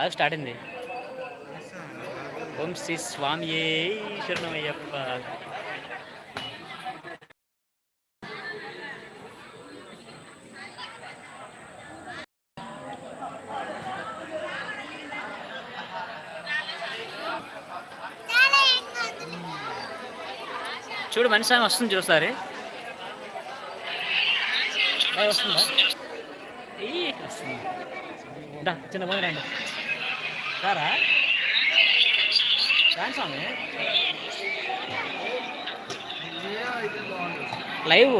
బాగా స్టార్ట్ అయింది. ఓం శ్రీ స్వామి శరణమయ్యప్ప చూడు మనిషి ఆమె వస్తుంది చూసారి వస్తుందా? వస్తుంది. దా చిన్న పోయి రాని స్వామి. లైవ్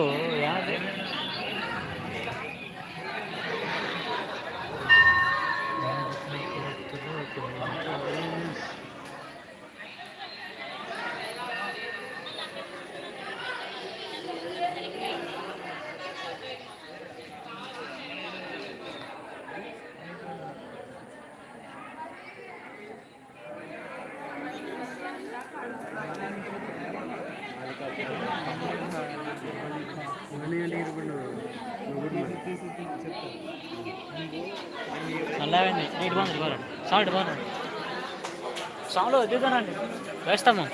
ఇటు బాగుంది ఇటు బాగుంది సాంగ్ ఇటు బాగుంది సాంగ్లో దిగుతానండి వేస్తాము.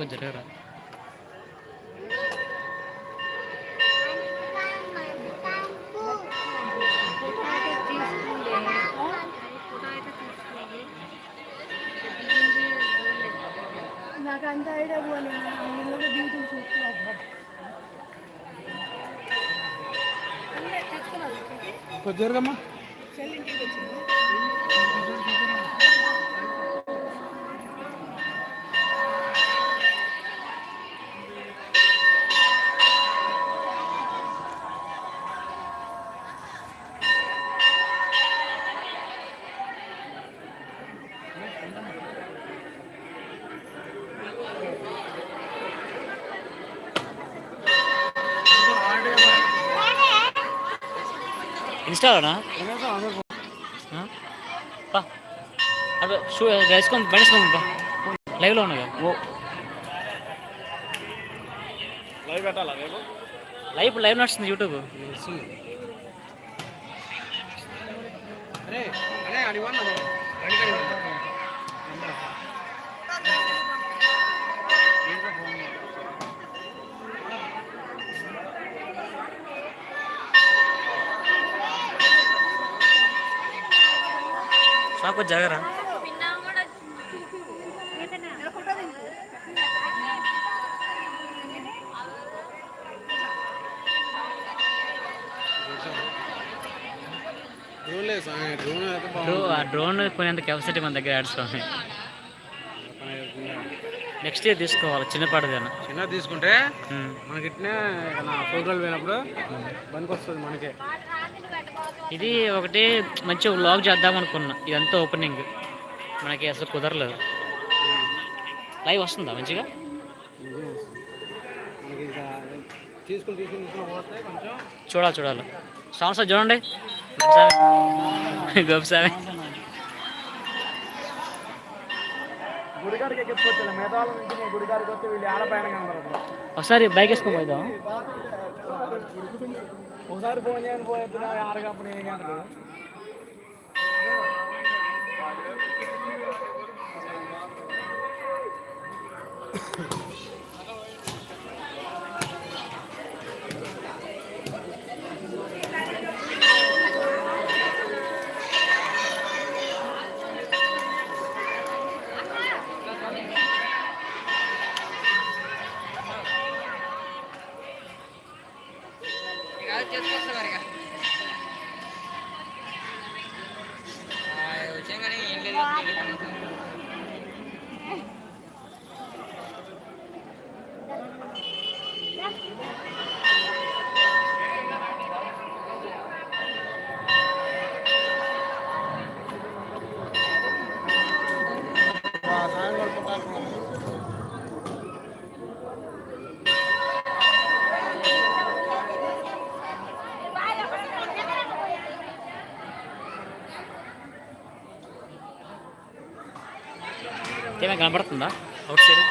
కొంచెం జరగరా నాకు అంత ఐడియా ఇళ్ళకి డ్యూటీ చూస్తున్నాను జరగమ్మా. ఇన్స్టాలోనా? ఆ? పా. అదే షూ వేసుకొని బండి వేసుకొని పా. లైవ్లో ఉన్నాగా ఓ. లైవ్ పెట్టాలా లైవ్ లైవ్ నడుస్తుంది యూట్యూబ్. అరే అరే షాప్ జాగరా. డ్రోన్ లేదు స్వామి డ్రోన్ అయితే డ్రో ఆ డ్రోన్ కొనేంత కెపాసిటీ మన దగ్గర ఉన్నాయి నెక్స్ట్ ఇయర్ తీసుకోవాలి చిన్నపాటిదేనా చిన్న తీసుకుంటే మనకి ఇట్నే ప్రోగ్రాలు పోయినప్పుడు పనికి వస్తుంది మనకే. ఇది ఒకటి మంచి వ్లాగ్ చేద్దాం అనుకున్నా. ఇదంతా ఓపెనింగ్ మనకి అసలు కుదరలేదు. లైవ్ వస్తుందా మంచిగా? చూడాలి చూడాలి. సాంగ్ సార్ చూడండి. గోపిస్వామి. ఒకసారి బైక్ వేసుకోబోదాం ఒకసారి ఫోన్ చేయని పోయేద్దునా ఆడగప్పుడు ఏం ఏమైనా కనపడుతుందా అవుట్ సైడ్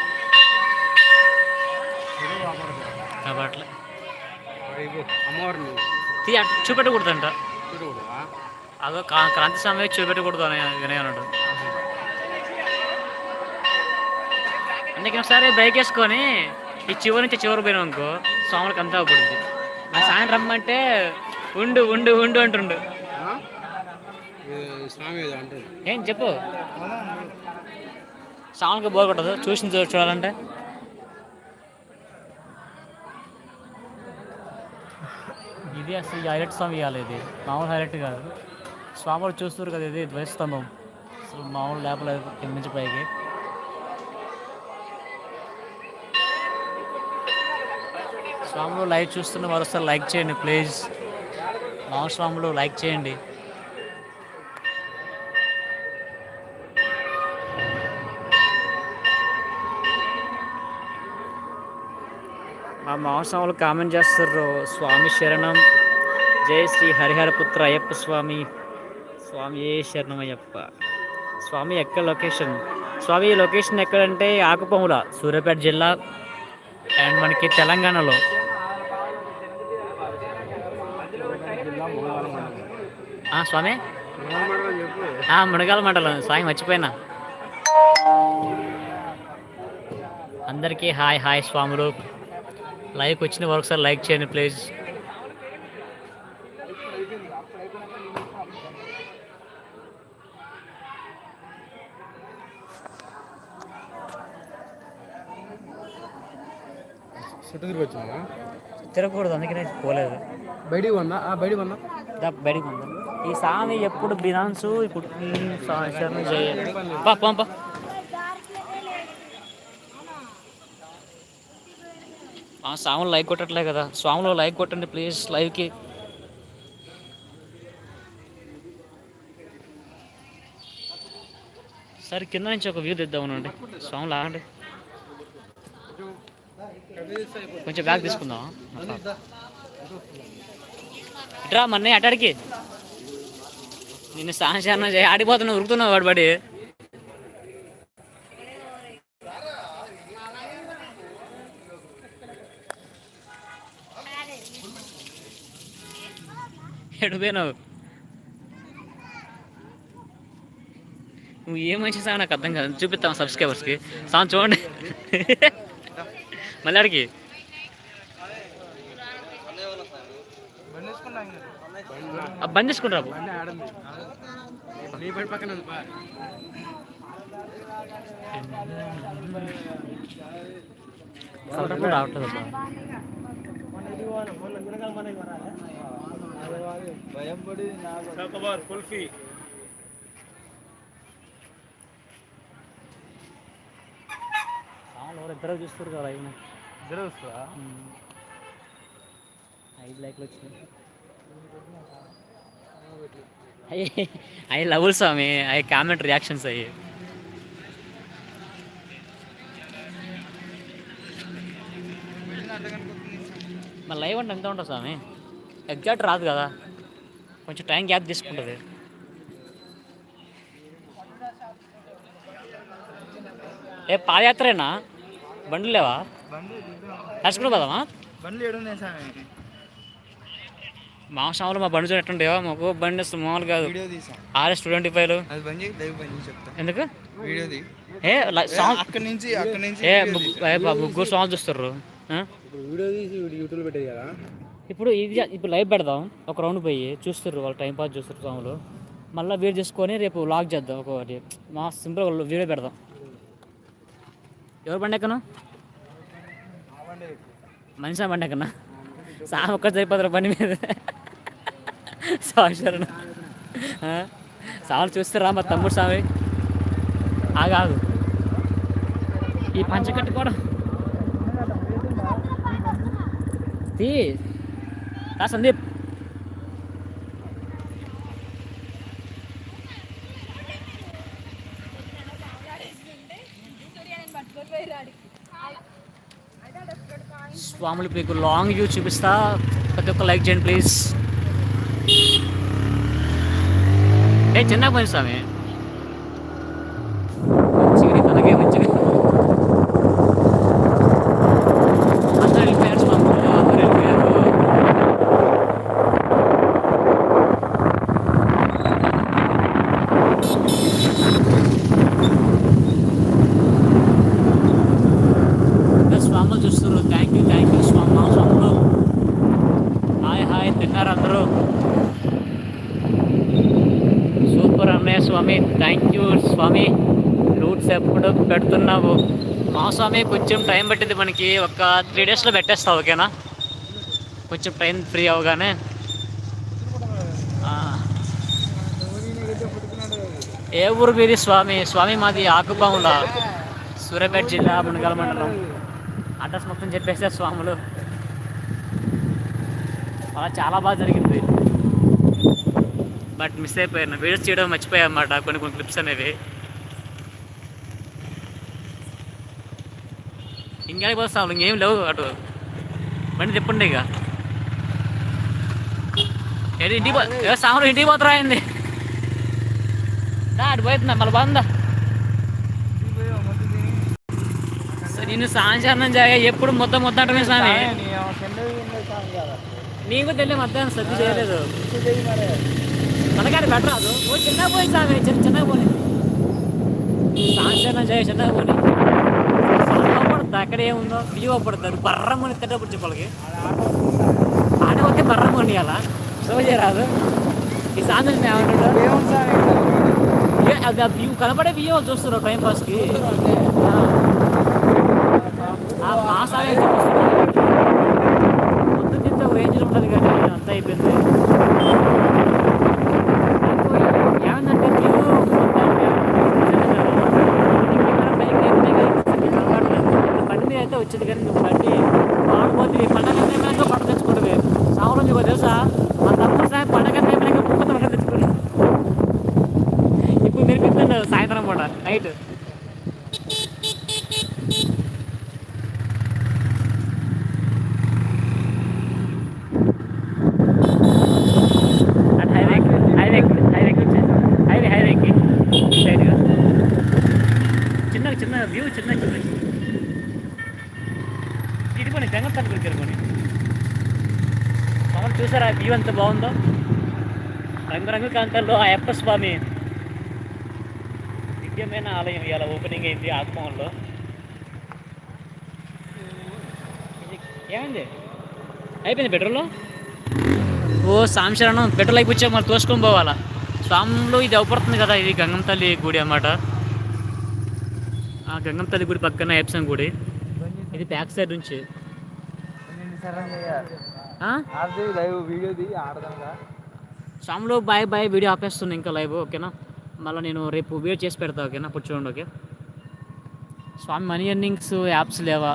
కనపడట్లే అమ్మవారిని. తీ అటు చూపెట్టకూడదంట. అదో క్రాంతి సమయం చూపెట్టకూడదు అని వినయ్ అన్నాడు. అందుకే ఒకసారి బైక్ వేసుకొని ఈ చివరి నుంచి చివరి పోయినాం అనుకో స్వాములకు అంతా అవుతుంది ఆ సాయంత్రం రమ్మంటే ఉండు ఉండు ఉండు అంటుండు. ఏం చెప్పు? సాంగ్కి బోర్ కొట్టదు. చూసి చూడాలంటే. ఇది అసలు హైలైట్ స్వామి ఇవ్వాలి ఇది. మామూలు హైలైట్ కాదు. స్వాములు చూస్తారు కదా ఇది ధ్వజస్తంభం అసలు మామూలు లేపలేదు కింద నుంచి పైకి. స్వాములు లైవ్ చూస్తున్న వారు లైక్ చేయండి ప్లీజ్. మామూలు స్వాములు లైక్ చేయండి. మా వాళ్ళు కామెంట్ చేస్తారు స్వామి శరణం. జై శ్రీ హరిహరపుత్ర అయ్యప్ప స్వామి. స్వామి ఏ శరణం అయ్యప్ప? స్వామి ఎక్కడ లొకేషన్? స్వామి లొకేషన్ ఎక్కడంటే ఆకుపముల సూర్యాపేట జిల్లా అండ్ మనకి తెలంగాణలో. స్వామి? మునగాల మండలం. స్వామి మర్చిపోయినా. అందరికీ హాయ్ హాయ్ స్వాములు. లైక్ వచ్చిన వారు ఒకసారి లైక్ చేయండి ప్లీజ్. చుట్టూ తిరిగి వచ్చామా తిరగకూడదు అందుకనే పోలేదు. బయటికి ఆ బయటికి దా బయటికి ఉందా ఈ స్వామి ఎప్పుడు బినాన్సు ఇప్పుడు ఈ స్వామి శరణం చేయ పా పంప ఆ స్వాములు లైక్ కొట్టట్లే కదా. స్వాములు లైక్ కొట్టండి ప్లీజ్ లైవ్కి. సరే కింద నుంచి ఒక వ్యూ తెద్దామనండి స్వాములు ఆగండి. కొంచెం బ్యాగ్ తీసుకుందాం ఇట్రా మన్నీ అటాడికి. నిన్ను సాహసాన ఆడిపోతున్నావు ఉరుకుతున్నావు వాడు పడి ఎడిపోయినావు నువ్వు ఏం మంచి నాకు అర్థం కాదు. చూపిస్తాం సబ్స్క్రైబర్స్కి సాంగ్ చూడండి. మళ్ళీ అడిగి. బంద్ చేసుకుంటారా రావట్లేదు ఎవరు? ఇద్దరు చూస్తారు కదా అయినా ఐదు లైక్లు వచ్చినాయి. అవి లవ్లు స్వామి. అవి కామెంట్ రియాక్షన్స్ అయ్యి. మరి లైవ్ అంటే ఎంత ఉంటుంది స్వామి? ఎగ్జాక్ట్ రాదు కదా. కొంచెం టైం గ్యాప్ తీసుకుంటుంది. ఏ పాదయాత్రేనా? బండ్లు లేవా? నడుచుకుంటూ పోదామా? మా సాములు మా బండి చూడ ఎట్టుండేవా మాకు బండి అసలు మామూలు కాదు. వీడియో తీసాం ఆర్ఎస్ ట్వంటీ ఫైవ్ ఎందుకు? ఏ సాంగ్ అక్కడి నుంచి అక్కడి నుంచి ఏ ముగ్గురు సాంగ్స్ చూస్తారు వీడియో తీసి వీడు యూట్యూబ్లో పెట్టేది కదా. ఇప్పుడు ఇది ఇప్పుడు లైవ్ పెడదాం. ఒక రౌండ్ పోయి చూస్తారు వాళ్ళు టైం పాస్ చూస్తారు సాంగ్లు మళ్ళీ వీడియో చేసుకొని రేపు లాగ్ చేద్దాం ఒకటి. మా సింపుల్ వీడియో పెడదాం. ఎవరు బండి ఎక్కను మనిషి బండి ఎక్కనా సామి ఒక్కటి సరిపోతారు బండి మీద? స్వామి శరణం. ఆ? చూస్తారా మా తమ్ముడు స్వామి ఆగాదు ఈ పంచ కట్టుకోవడం. తీ. రా సందీప్ స్వాములు మీకు లాంగ్ వ్యూ చూపిస్తా ప్రతి ఒక్క లైక్ చేయండి ప్లీజ్ ఏ చిన్న పని స్వామి మంచిగా తనకే మంచిగా అందరూ వెళ్ళిపోయారు స్వామి అందరూ వెళ్ళిపోయారు ఇంకా స్వాములు చూస్తున్నారు థ్యాంక్ యూ థ్యాంక్ యూ స్వామి మా స్వాములు హాయ్ హాయ్ తిన్నారు అందరూ సూపర్ అన్నయ్య స్వామి థ్యాంక్ యూ స్వామి రూట్స్ ఎప్పుడు పెడుతున్నావు కొంచెం టైం పట్టింది మనకి. ఒక త్రీ డేస్లో పెట్టేస్తావు ఓకేనా? కొంచెం టైం ఫ్రీ అవగానే. ఏ ఊరు మీది స్వామి? స్వామి మాది ఆకుపాముల సూర్యాపేట జిల్లా మునగల మండలం. అడ్రస్ మొత్తం చెప్పేస్తే స్వాములు. అలా చాలా బాగా జరిగింది. బట్ మిస్ అయిపోయాను. వీడియోస్ చేయడం మర్చిపోయా అన్నమాట కొన్ని కొన్ని క్లిప్స్ అనేవి. ఇంకా పోస్తాం ఇంకేం లేవు అటు. బండి తిప్పండి ఇక. ఇంటికి పో ఏ ఇంటికి పోతారా అయింది అటు పోతుందా మళ్ళీ బాగుందా నిన్ను నేను చేయగా జాగా ఎప్పుడు మొత్తం మొత్తం అంటే స్వామి? నీకు తెలియదు మధ్యాహ్నం సర్ది చేయలేదు. మనకాడ పెట్టరాదు. ఓ చిన్న పోయి స్వామి చిన్న చిన్నగా పోనీ. సాంక్షణ చేయ చిన్నగా పోనీ. అక్కడ ఏముందో బియ్యం పడతారు. బర్రమని తిట్టప్పుడు చెప్పాలకి ఆట ఒకే బర్రమని అలా సో చేయరాదు ఈ సాంతం ఏమంటాడు? అది ఆ బియ్యం కనపడే వ్యూ చూస్తున్నారు టైం పాస్కి. ఆ. మాసాలే చూపిస్తున్నారు మొత్తం తింటే ఒక రేంజ్లో ఉంటుంది కానీ అంతా అయిపోయింది ఏమందంటే వ్యూ బండి మీద అయితే వచ్చేది కానీ నువ్వు బండి వాడిపోతే పండగ టైంలో పంట తెచ్చుకుంటుంది సాగులో మీకు తెలుసా మా తమ్ముడు సాయం పండగ టైంలో ముప్పై పండగ తెచ్చుకుంటాడు ఇప్పుడు మీరు తింటాడు సాయంత్రం కూడా నైట్ అటు హైవే హైవే హైవేకి వచ్చేసి హైవే హైవేకి సైడ్గా చిన్న చిన్న వ్యూ చిన్న చిన్న ఇటుకొని గంగ తట్టు దగ్గరకొని మామూలు చూసారా వ్యూ ఎంత బాగుందో. రంగురంగు కాంతాల్లో ఆ అప్ప స్వామి దివ్యమైన ఆలయం ఇలా ఓపెనింగ్ అయింది ఆత్మహంలో ఏమైంది? అయిపోయింది పెట్రోల్ ఓ సాంశరణం పెట్రోల్ అయిపోయి మళ్ళీ తోసుకొని పోవాలా? స్వామిలో ఇది అవపడుతుంది కదా ఇది గంగం తల్లి గుడి అన్నమాట. ఆ గంగం తల్లి గుడి పక్కన ఎప్సన్ గుడి. ఇది బ్యాక్ సైడ్ నుంచి. లైవ్ వీడియోది ఆడదాంగా. స్వామిలో బాయ్ బాయ్ వీడియో ఆపేస్తుంది ఇంకా లైవ్ ఓకేనా? మళ్ళీ నేను రేపు వీడియో చేసి పెడతా ఓకేనా? ఇప్పుడు చూడండి ఓకే? స్వామి మనీ ఎర్నింగ్స్ యాప్స్ లేవా?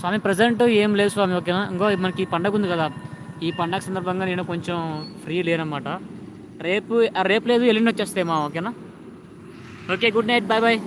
స్వామి ప్రజెంట్ ఏం లేదు స్వామి ఓకేనా? ఇంకో మనకి ఈ పండగ ఉంది కదా ఈ పండగ సందర్భంగా నేను కొంచెం ఫ్రీ లేనమాట. రేపు రేపు లేదు ఎల్లుండి వచ్చేస్తేమా ఓకేనా? Okay good night bye bye